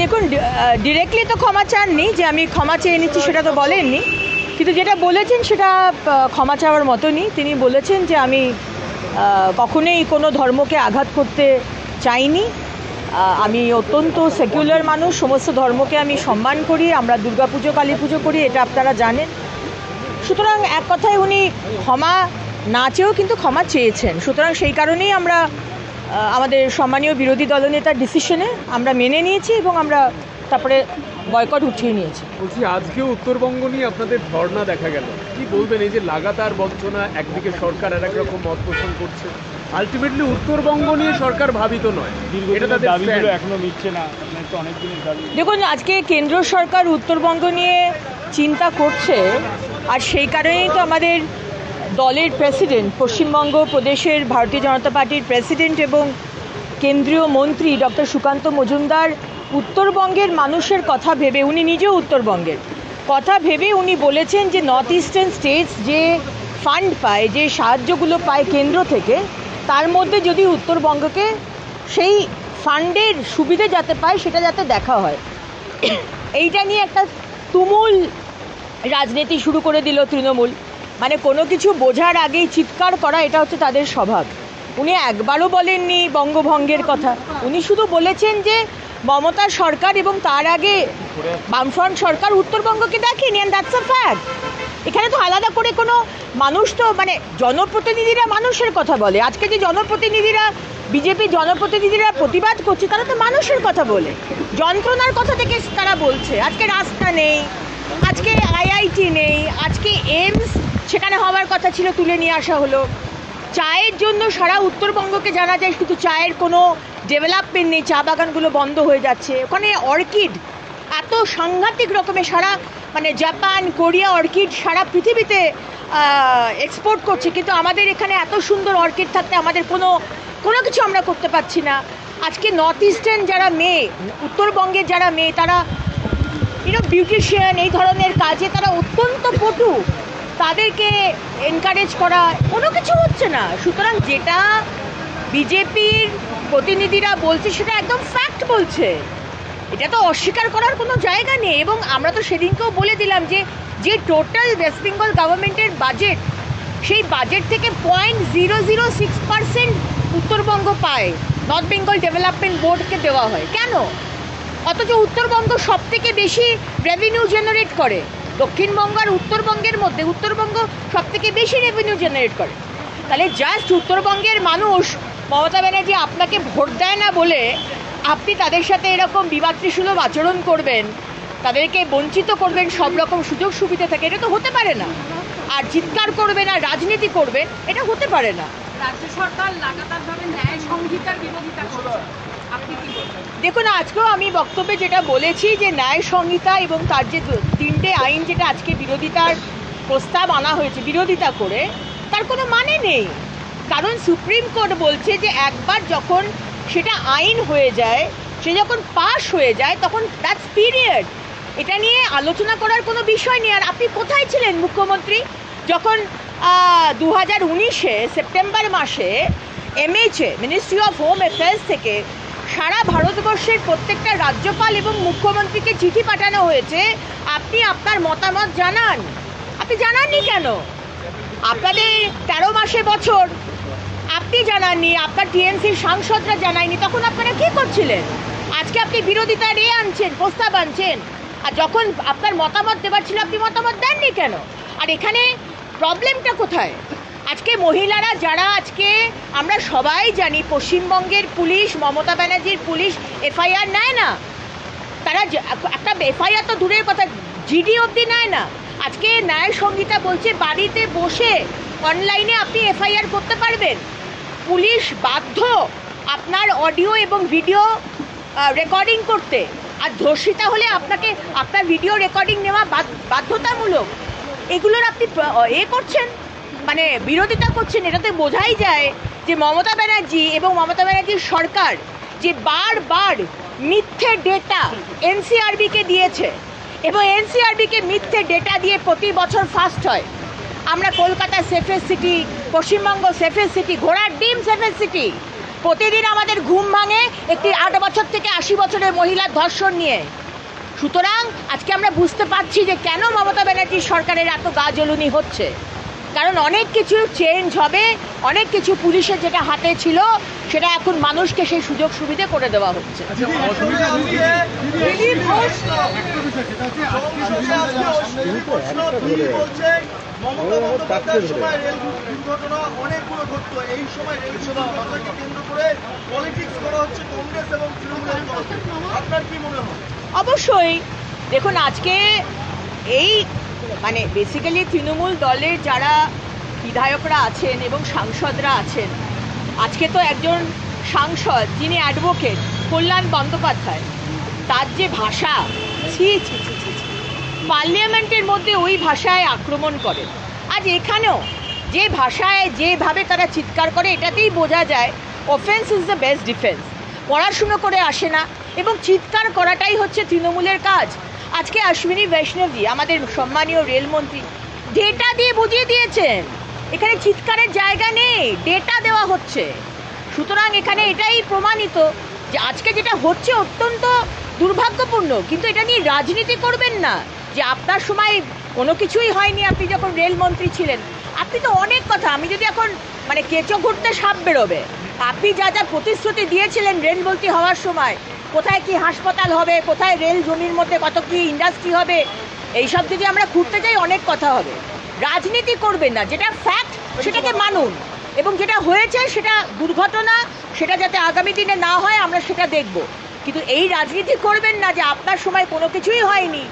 দেখুন ডিরেক্টলি তো ক্ষমা চাননি, যে আমি ক্ষমা চেয়ে নিচ্ছি সেটা তো বলেননি। কিন্তু যেটা বলেছেন সেটা ক্ষমা চাওয়ার মতনই। তিনি বলেছেন যে আমি কখনোই কোনো ধর্মকে আঘাত করতে চাইনি। আমি অত্যন্ত সেকুলার মানুষ, সমস্ত ধর্মকে আমি সম্মান করি, আমরা দুর্গাপুজো কালী পুজো করি, এটা আপনারা জানেন। সুতরাং এক কথায় উনি ক্ষমা না চেয়েও কিন্তু ক্ষমা চেয়েছেন। সুতরাং সেই কারণেই আমরা আমাদের সম্মানীয় বিরোধী দলনেতার ডিসিশনে আমরা মেনে নিয়েছি এবং আমরা তারপরে বয়কট উঠিয়ে নিয়েছি। বলছি আজকেও উত্তরবঙ্গ নিয়ে আপনাদের ধর্ণা দেখা গেল। কি বলবেন এই যে লাগাতার বঞ্চনা একদিকে সরকার আর এক রকম মত পোষণ করছে। আলটিমেটলি উত্তরবঙ্গ নিয়ে সরকার ভাবিত নয়। এটা দীর্ঘদিনের তাদের দাবিগুলো এখনও মিটছে না। আপনার তো অনেক দিনের দাবি। দেখুন আজকে কেন্দ্র সরকার উত্তরবঙ্গ নিয়ে চিন্তা করছে আর সেই কারণেই তো আমাদের দলের প্রেসিডেন্ট, পশ্চিমবঙ্গ প্রদেশের ভারতীয় জনতা পার্টির প্রেসিডেন্ট এবং কেন্দ্রীয় মন্ত্রী ডক্টর সুকান্ত মজুমদার উত্তরবঙ্গের মানুষের কথা ভেবে, উনি নিজেও উত্তরবঙ্গের, কথা ভেবে উনি বলেছেন যে নর্থ ইস্টার্ন স্টেটস যে ফান্ড পায়, যে সাহায্যগুলো পায় কেন্দ্র থেকে, তার মধ্যে যদি উত্তরবঙ্গকে সেই ফান্ডের সুবিধে যাতে পায়, সেটা যাতে দেখা হয়। এইটা নিয়ে একটা তুমুল রাজনীতি শুরু করে দিল তৃণমূল। মানে কোনো কিছু বোঝার আগেই চিৎকার করা, এটা হচ্ছে তাদের স্বভাব। উনি একবারও বলেননি বঙ্গভঙ্গের কথা। উনি শুধু বলেছেন যে মমতা সরকার এবং তার আগে বামফ্রন্ট সরকার উত্তরবঙ্গকে দেখেনি অ্যান্ড দ্যাটস আ ফ্যাক্ট এখানে তো আলাদা করে কোনো মানুষ তো মানে জনপ্রতিনিধিরা মানুষের কথা বলে। আজকে যে জনপ্রতিনিধিরা, বিজেপি জনপ্রতিনিধিরা প্রতিবাদ করছে, তারা তো মানুষের কথা বলে। যন্ত্রণার কথা থেকে তারা বলছে, আজকে রাস্তা নেই, আজকে আইআইটি নেই, আজকে এইমস সেখানে হওয়ার কথা ছিল, তুলে নিয়ে আসা হলো। চায়ের জন্য সারা উত্তরবঙ্গকে জানা যায় কিন্তু চায়ের কোনো ডেভেলপমেন্ট নেই, চা বাগানগুলো বন্ধ হয়ে যাচ্ছে। ওখানে অর্কিড, এত সাংঘাতিক রকমের সারা মানে জাপান, কোরিয়া অর্কিড সারা পৃথিবীতে এক্সপোর্ট করছে। কিন্তু আমাদের এখানে এত সুন্দর অর্কিড থাকতে আমাদের কোনো কোনো কিছু আমরা করতে পারছি না। আজকে নর্থ ইস্টার্ন যারা মেয়ে, উত্তরবঙ্গের যারা মেয়ে, তারা ইউনো বিউটিশিয়ান এই ধরনের কাজে তারা অত্যন্ত পটু তাদেরকে এনকারেজ করা, কোনো কিছু হচ্ছে না। সুতরাং যেটা বিজেপির প্রতিনিধিরা বলছে, সেটা একদম ফ্যাক্ট বলছে। এটা তো অস্বীকার করার কোনো জায়গা নেই। এবং আমরা তো সেদিনকেও বলে দিলাম যে যে টোটাল ওয়েস্ট বেঙ্গল গভর্নমেন্টের বাজেট সেই বাজেট থেকে point zero zero six percent Uttarbanga পায়। নর্থ বেঙ্গল ডেভেলপমেন্ট বোর্ডকে দেওয়া হয়। কেন? অথচ উত্তরবঙ্গ সব থেকে বেশি রেভিনিউ জেনারেট করে। দক্ষিণবঙ্গ আর উত্তরবঙ্গের মধ্যে, উত্তরবঙ্গ সব থেকে বেশি রেভিনিউ জেনারেট করে। তাহলে জাস্ট উত্তরবঙ্গের মানুষ, মমতা ব্যানার্জি আপনাকে ভোট দেয় না বলে আপনি তাদের সাথে এরকম বিবাদৃসুলভ আচরণ করবেন, তাদেরকে বঞ্চিত করবেন, সব রকম সুযোগ সুবিধা থাকে, এটা তো হতে পারে না। আর চিৎকার করবেন আর রাজনীতি করবেন, এটা হতে পারে না। রাজ্য সরকার লাগাতারভাবে ন্যায় সংহিতার বিরোধিতা করছে। দেখুন, আজকেও আমি বক্তব্যে যেটা বলেছি যে ন্যায় সংহিতা এবং তার যে তিনটে আইন যেটা আজকে বিরোধিতার প্রস্তাব আনা হয়েছে, বিরোধিতা করে, তার কোনো মানে নেই। কারণ সুপ্রিম কোর্ট বলছে যে একবার যখন সেটা আইন হয়ে যায়, সে যখন পাশ হয়ে যায়, তখন দ্যাটস পিরিয়ড এটা নিয়ে আলোচনা করার কোনো বিষয় নেই। আর আপনি কোথায় ছিলেন, মুখ্যমন্ত্রী? যখন দু হাজার উনিশে, সেপ্টেম্বর মাসে এমএইচে মিনিস্ট্রি অফ হোম অ্যাফেয়ার্স থেকে সারা ভারতবর্ষের প্রত্যেকটা রাজ্যপাল এবং মুখ্যমন্ত্রীকে চিঠি পাঠানো হয়েছে। আপনি আপনার মতামত জানান। আপনি জানাননি কেন? আপনাদের তেরো মাসে বছর। আপনি জানাননি, আপনার টিএমসির সাংসদরা জানায়নি। তখন আপনারা কি করছিলেন? আজকে আপনি বিরোধিতা রে আনছেন, প্রস্তাব আনছেন। আর যখন আপনার মতামত দেবার ছিল, আপনি মতামত দেননি কেন? আর এখানে প্রবলেমটা কোথায়? আজকে মহিলারা যারা আজকে, আমরা সবাই জানি পশ্চিমবঙ্গের পুলিশ, মমতা ব্যানার্জির পুলিশ, এফআইআর নেয় না। তারা একটা এফআইআর তো দূরের কথা, জিডি অবধি নেয় না। আজকে ন্যায় সংহিতা বলছে, বাড়িতে বসে অনলাইনে আপনি এফআইআর করতে পারবেন। পুলিশ বাধ্য আপনার অডিও এবং ভিডিও রেকর্ডিং করতে। আর ধর্ষিতা হলে আপনাকে, আপনার ভিডিও রেকর্ডিং নেওয়া বাধ্যতামূলক। এগুলোর আপনি এ করছেন? মানে বিরোধিতা করছেন, এটাতে বোঝাই যায় যে মমতা ব্যানার্জি এবং মমতা ব্যানার্জির সরকার যে বারবার মিথ্যে ডেটা এনসিআরবিকে দিয়েছে এবং এনসিআরবিকে মিথ্যে ডেটা দিয়ে প্রতি বছর ফার্স্ট হয়। আমরা Kolkata safest city Paschimbanga safest city ঘোড়ার ডিম সেফেস্ট সিটি প্রতিদিন আমাদের ঘুম ভাঙে একটি আট বছর থেকে আশি বছরের মহিলার ধর্ষণ নিয়ে। সুতরাং আজকে আমরা বুঝতে পারছি যে কেন মমতা ব্যানার্জির সরকারের এত গা জ্বলুনি হচ্ছে। কারণ অনেক কিছু চেঞ্জ হবে অনেক কিছু পুলিশের যেটা হাতে ছিল সেটা এখন মানুষকে সেই সুযোগ সুবিধে করে দেওয়া হচ্ছে। আচ্ছা অসুবিধা দিলীপ ঘোষ মমতা বন্দ্যোপাধ্যায়ের সময় রেল দুর্ঘটনা অনেকগুলো ঘটতো এই সময় রেল দুর্ঘটনাকে কেন্দ্র করে পলিটিক্স করা হচ্ছে কংগ্রেস এবং তৃণমূলের তরফে। আপনার কি মনে হয়? অবশ্যই। দেখুন আজকে এই মানে বেসিক্যালি তৃণমূল দলের যারা বিধায়করা আছেন এবং সাংসদরা আছেন, আজকে তো একজন সাংসদ যিনি অ্যাডভোকেট কল্যাণ বন্দ্যোপাধ্যায়, তার যে ভাষা, ছি ছি ছি ছি। পার্লামেন্টের মধ্যে ওই ভাষায় আক্রমণ করে আজ এখানেও যে ভাষায় যেভাবে তারা চিৎকার করে, এটাতেই বোঝা যায় offence is the best defence পড়াশুনো করে আসে না, এবং চিৎকার করাটাই হচ্ছে তৃণমূলের কাজ আজকে অশ্বিনী বৈষ্ণবজি আমাদের সম্মানীয় রেলমন্ত্রী ডেটা দিয়ে বুঝিয়ে দিয়েছেন। এখানে চিৎকারের জায়গা নেই ডেটা দেওয়া হচ্ছে। সুতরাং এখানে এটাই প্রমাণিত যে আজকে যেটা হচ্ছে অত্যন্ত দুর্ভাগ্যপূর্ণ, কিন্তু এটা নিয়ে রাজনীতি করবেন না, যে আপনার সময় কোনো কিছুই হয়নি আপনি যখন রেলমন্ত্রী ছিলেন। আপনি তো অনেক কথা, আমি যদি এখন মানে কেঁচো ঘুরতে সাপ বেরোবে, আপনি যা যা প্রতিশ্রুতি দিয়েছিলেন রেলমন্ত্রী হওয়ার সময় কোথায় কি হাসপাতাল হবে, কোথায় রেল জমির মধ্যে কত কি ইন্ডাস্ট্রি হবে, এইসব যদি আমরা ঘুরতে যাই অনেক কথা হবে। রাজনীতি করবেন না, যেটা ফ্যাক্ট সেটাকে মানুন। এবং যেটা হয়েছে সেটা দুর্ঘটনা, সেটা যাতে আগামী দিনে না হয়, আমরা সেটা দেখব। কিন্তু এই রাজনীতি করবেন না যে আপনার সময় কোনো কিছুই হয়নি।